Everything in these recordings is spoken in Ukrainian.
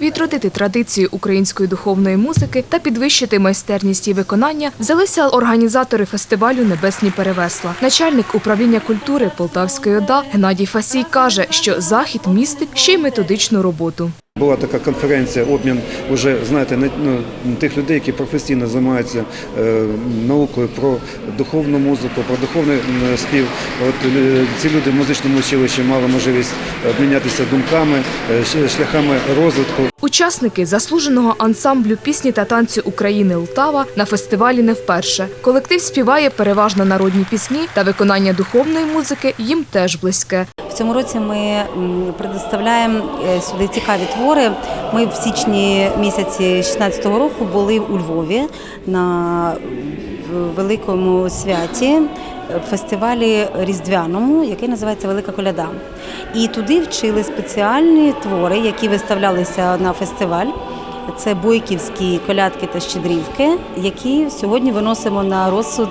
Відродити традицію української духовної музики та підвищити майстерність її виконання взялися організатори фестивалю Небесні перевесла. Начальник управління культури Полтавської ОДА Геннадій Фасій каже, що захід містить ще й методичну роботу. Була така конференція, обмін уже знаєте, ну, тих людей, які професійно займаються е, наукою про духовну музику, про духовний спів. От ці люди в музичному училищі мали можливість обмінятися думками, е, шляхами розвитку. Учасники заслуженого ансамблю пісні та танцю України Лтава на фестивалі не вперше. Колектив співає переважно народні пісні та виконання духовної музики їм теж близьке. Цьому році ми предоставляємо е, сюди цікаві твори. Ми в січні місяці 2016 року були у Львові на великому святі е, фестивалі різдвяному, який називається Велика коляда. І туди вчили спеціальні твори, які виставлялися на фестиваль. Це бойківські колядки та щедрівки, які сьогодні виносимо на розсуд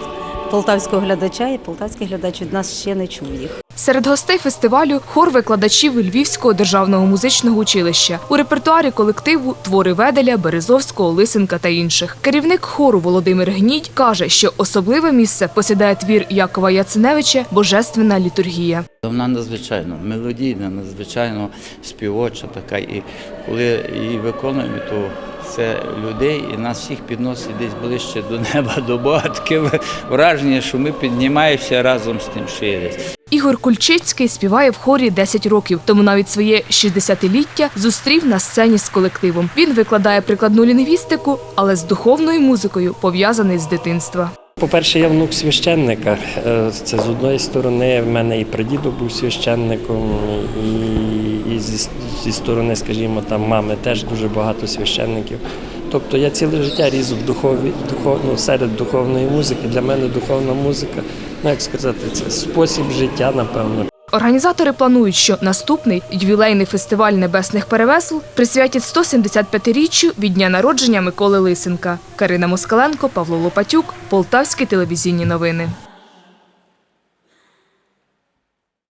полтавського глядача, і полтавський глядач від нас ще не чув їх. Серед гостей фестивалю хор викладачів Львівського державного музичного училища. У репертуарі колективу твори Веделя, Березовського, Лисенка та інших. Керівник хору Володимир Гнідь каже, що особливе місце посідає твір Якова Яценевича Божественна літургія. Вона надзвичайно мелодійна, надзвичайно співоча така. І коли її виконуємо, то це людей і нас всіх підносить десь ближче до неба, до Бога. Таке враження, що ми піднімаємося разом з тим, що є десь. Ігор Кульчицький співає в хорі 10 років, тому навіть своє 60-ліття зустрів на сцені з колективом. Він викладає прикладну лінгвістику, але з духовною музикою пов'язаний з дитинства. По-перше, я внук священника. Е, Це з одної сторони, в мене і прадідо був священником, і, і зі, зі сторони, скажімо, там мами теж дуже багато священників. Тобто я ціле життя ріс в духові, духов, ну, серед духовної музики. Для мене духовна музика, ну як сказати, це спосіб життя, напевно. Організатори планують, що наступний ювілейний фестиваль небесних перевесел присвятять 175-річчю від дня народження Миколи Лисенка. Карина Москаленко, Павло Лопатюк, Полтавські телевізійні новини.